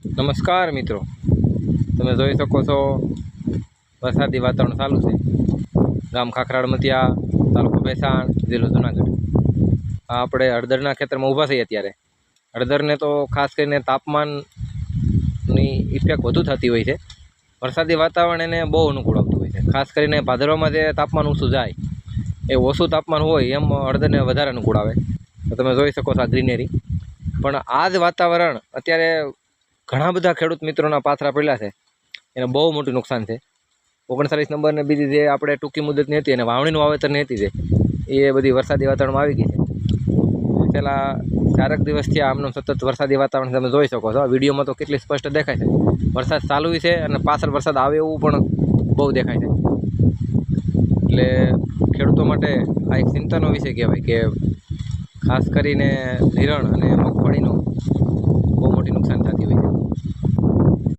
નમસ્કાર મિત્રો. તમે જોઈ શકો છો, વરસાદી વાતાવરણ ચાલુ છે. ગામ ખાખરાળ મતિયા તાલુકો ભેસાણ, જિલ્લો જુનાગઢ. આપણે હળદરના ખેતરમાં ઊભા છીએ અત્યારે. હળદરને તો ખાસ કરીને તાપમાનની ઇફેક્ટ વધુ થતી હોય છે. વરસાદી વાતાવરણ એને બહુ અનુકૂળ આવતું હોય છે. ખાસ કરીને ભાદરવામાં જે તાપમાન ઊંચું જાય, એ ઓછું તાપમાન હોય, એમ હળદરને વધારે અનુકૂળ આવે. તો તમે જોઈ શકો છો આ ગ્રીનરી. પણ આ જ વાતાવરણ અત્યારે ઘણા બધા ખેડૂત મિત્રોના પાથરા પડ્યા છે. એને બહુ મોટું નુકસાન છે. ઓગણચાલીસ નંબરને બીજી જે આપણે ટૂંકી મુદતની હતી અને વાવણીનું વાવેતરની હતી જે, એ બધી વરસાદી વાતાવરણમાં આવી ગઈ છે. પહેલાં ચારક દિવસથી આમનું સતત વરસાદી વાતાવરણ તમે જોઈ શકો છો. વિડીયોમાં તો કેટલી સ્પષ્ટ દેખાય છે. વરસાદ ચાલુ છે અને પાછળ વરસાદ આવે એવું પણ બહુ દેખાય છે. એટલે ખેડૂતો માટે આ એક ચિંતાનો વિષય કહેવાય કે ખાસ કરીને નિરણ અને મગફળીનું બહુ મોટી નુકસાન થતી હોય